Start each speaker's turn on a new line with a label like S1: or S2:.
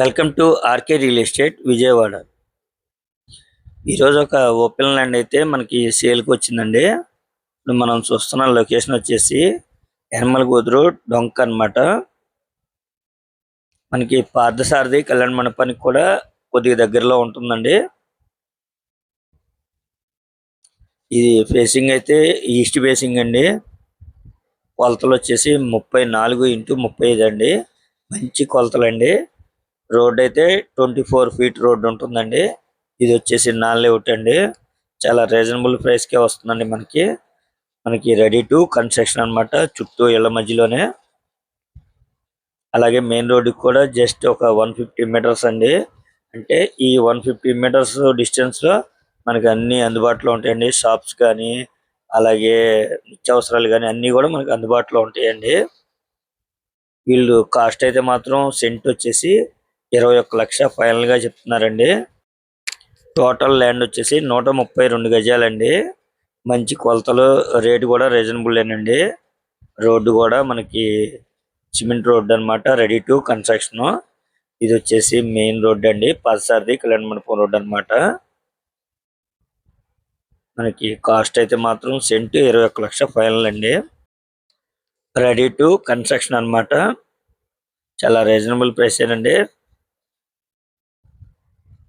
S1: Welcome to RK real estate Vijayawada. ఈరోజు ఒక open land అయితే మనకి సేల్కి వచ్చిందండి. ఇప్పుడు మనం చూస్తున్న లొకేషన్ వచ్చేసి యనమల కూతురు డొంక అన్నమాట. మనకి పార్థసారథి కళ్యాణ మండపానికి కూడా కొద్దిగా దగ్గరలో ఉంటుందండి. ఇది ఫేసింగ్ అయితే ఈస్ట్ ఫేసింగ్ అండి. కొలతలు వచ్చేసి ముప్పై నాలుగు ఇంటూ ముప్పై ఐదు అండి. మంచి కొలతలండి. రోడ్ అయితే ట్వంటీ ఫోర్ ఫీట్ రోడ్ ఉంటుందండి. ఇది వచ్చేసి నాన్ లేఅవుట్ అండి. చాలా రీజనబుల్ ప్రైస్ కే వస్తుందండి మనకి. మనకి రెడీ టు కన్స్ట్రక్షన్ అన్నమాట చుట్టూ ఇళ్ళ మధ్యలోనే. అలాగే మెయిన్ రోడ్ కూడా జస్ట్ ఒక వన్ ఫిఫ్టీ మీటర్స్ అండి. అంటే ఈ వన్ ఫిఫ్టీ మీటర్స్ డిస్టెన్స్లో మనకి అన్ని అందుబాటులో ఉంటాయండి. షాప్స్ కానీ అలాగే నిత్యావసరాలు కానీ అన్ని కూడా మనకి అందుబాటులో ఉంటాయండి. వీళ్ళు కాస్ట్ అయితే మాత్రం సెంట్ వచ్చేసి ఇరవై ఒక్క లక్ష ఫైనల్గా చెప్తున్నారండి. టోటల్ ల్యాండ్ వచ్చేసి నూట ముప్పై రెండు గజాలండి. మంచి కొలతలు రేటు కూడా రీజనబుల్ేనండి రోడ్డు కూడా మనకి సిమెంట్ రోడ్డు అన్నమాట రెడీ టు కన్స్ట్రక్షన్. ఇది వచ్చేసి మెయిన్ రోడ్ అండి పదసారిది కళ్యాణ మండపం రోడ్ అన్నమాట. మనకి కాస్ట్ అయితే మాత్రం సెంట్ ఇరవై ఒక్క లక్ష ఫైనల్ అండి రెడీ టు కన్స్ట్రక్షన్ అన్నమాట. చాలా రీజనబుల్ ప్రైస్ ఏనండి